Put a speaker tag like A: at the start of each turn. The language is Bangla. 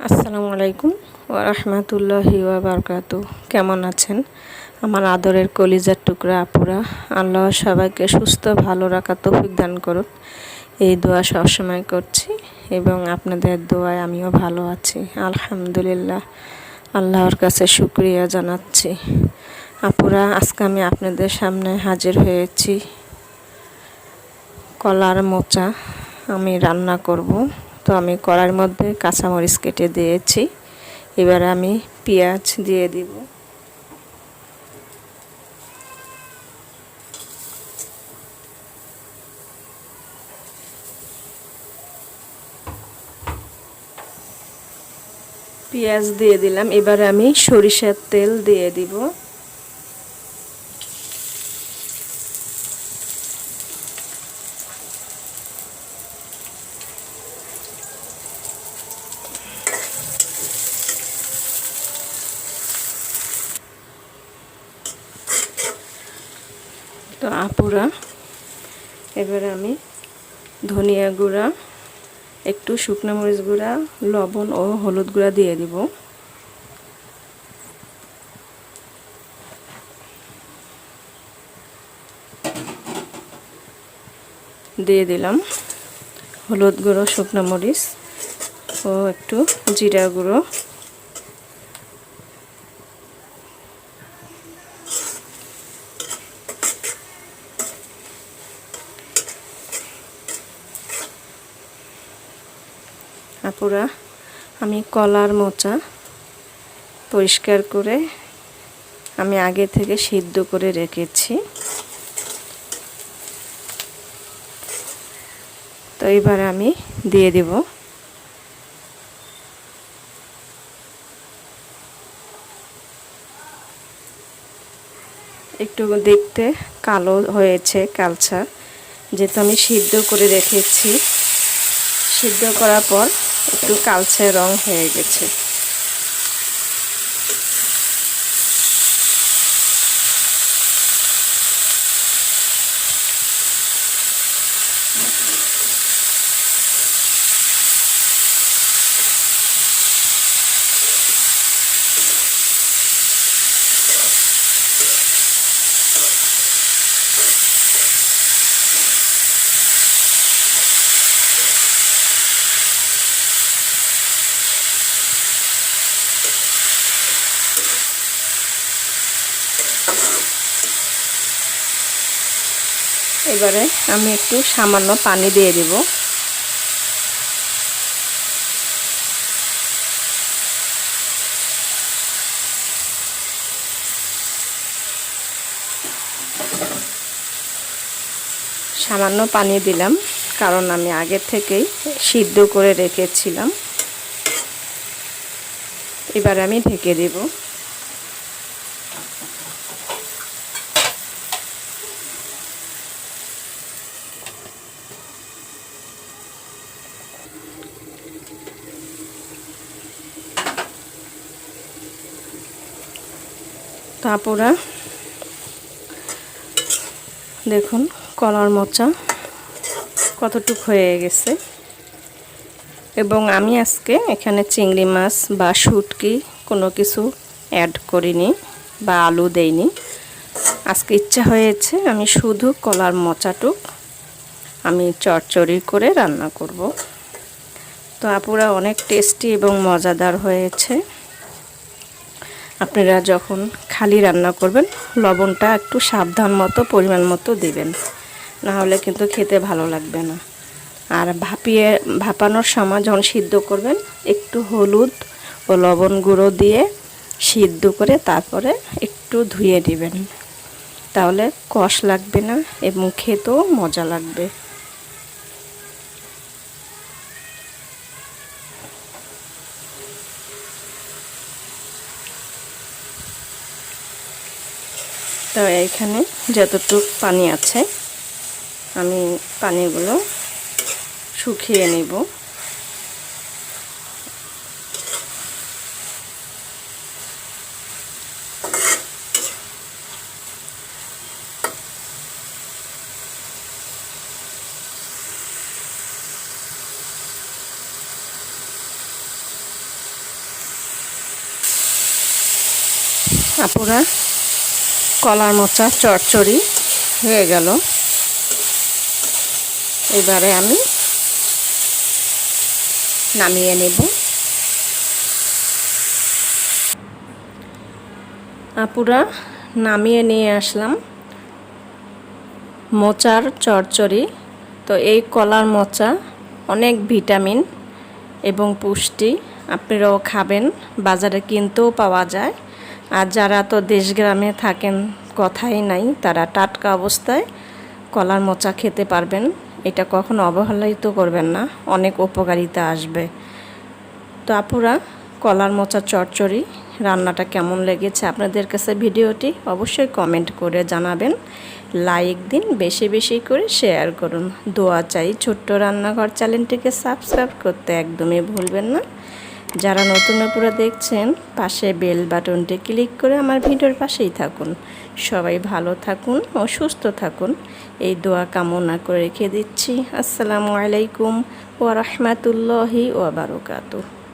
A: আসসালামু আলাইকুম ওরহমতুল্লাহি বারকাত কেমন আছেন? আমার আদরের কলিজার টুকরা আপুরা, আল্লাহ সবাইকে সুস্থ, ভালো রাখা তৌফিক দান করুন এই দোয়া সবসময় করছি এবং আপনাদের দোয়ায় আমিও ভালো আছি। আলহামদুলিল্লাহ, আল্লাহর কাছে শুক্রিয়া জানাচ্ছি। আপুরা, আজকে আমি আপনাদের সামনে হাজির হয়েছি কলার মোচা আমি রান্না করব। তো আমি কড়ার মধ্যে কাঁচামরিচ কেটে দিয়েছি। এবার আমি পেঁয়াজ দিয়ে দিব। পেঁয়াজ দিয়ে দিলাম। এবার আমি সরিষার তেল দিয়ে দিব। তো আপুরা, এবারে আমি ধনিয়া গুঁড়া, একটু শুকনো মরিচ গুঁড়া, লবণ ও হলুদ গুঁড়া দিয়ে দিব। দিয়ে দিলাম হলুদ গুঁড়ো, শুকনো মরিচ ও একটু জিরা গুঁড়ো। আপুরা, আমি কলার মোচা পরিষ্কার করে আমি আগে থেকে সিদ্ধ করে রেখেছি। তো এবার আমি দিয়ে দিব। একটু দেখতে কালো হয়েছে কালচা, যেহেতু আমি সিদ্ধ করে রেখেছি। সিদ্ধ করার পর একটু কালচে রং হয়ে গেছে। এবারে আমি একটু সামান্য পানি দিয়ে দেব। সামান্য পানি দিলাম, কারণ আমি আগে থেকেই সিদ্ধ করে রেখেছিলাম। এবার আমি ঢেকে দেবো। তারপরে দেখুন, কলার মোচা কতটুক হয়ে গেছে। এবং আমি আজকে এখানে চিংড়ি মাছ বা শুটকি কোনো কিছু অ্যাড করিনি বা আলু দেইনি। আজকে ইচ্ছা হয়েছে আমি শুধু কলার মোচাটুক আমি চটচড়ি করে রান্না করব। তো আপুরা অনেক টেস্টি এবং মজাদার হয়েছে। আপনারা যখন খালি রান্না করবেন, লবণটা একটু সাবধান মতো, পরিমাণ মতো দিবেন। না হলে কিন্তু খেতে ভালো লাগবে না। আর ভাপিয়ে, ভাপানোর সময় যখন সিদ্ধ করবেন, একটু হলুদ ও লবণ গুঁড়ো দিয়ে সিদ্ধ করে তারপরে একটু ধুয়ে দিবেন। তাহলে কষ লাগবে না এবং খেতেও মজা লাগবে। তো এখানে যতটুকু পানি আছে আমি পানিগুলো শুকিয়ে নেব। আপুরা কলার মোচা, চচ্চড়ি হয়ে গেল। এবারে আমি নামিয়ে নেব। আপুরা, নামিয়ে নিয়ে আসলাম মোচার চচ্চড়ি। তো এই কলার মোচা অনেক ভিটামিন এবং পুষ্টি, আপনারাও খাবেন, বাজারে কিনতেও পাওয়া যায়। আর যারা তো দেশ গ্রামে থাকেন, কথাই নাই, তারা টাটকা অবস্থায় কলার মোচা খেতে পারবেন। এটা কখনো অবহেলিত করবেন না, অনেক উপকারিতা আসবে। তো আপুরা, কলার মোচা চচ্চড়ি, রান্নাটা কেমন লেগেছে আপনাদের কাছে ভিডিওটি অবশ্যই কমেন্ট করে জানাবেন। লাইক দিন, বেশি বেশি করে শেয়ার করুন। দোয়া চাই ছোট্ট রান্নাঘর চ্যানেলটিকে সাবস্ক্রাইব করতে একদমই ভুলবেন না। যারা নতুন উপরে দেখছেন, পাশে বেল বাটনটি ক্লিক করে আমার ভিডিওর পাশেই থাকুন। সবাই ভালো থাকুন ও সুস্থ থাকুন। এই দোয়া কামনা করে রেখে দিচ্ছি। আসসালামু আলাইকুম ওয়া রাহমাতুল্লাহি ওয়া বারাকাতুহু।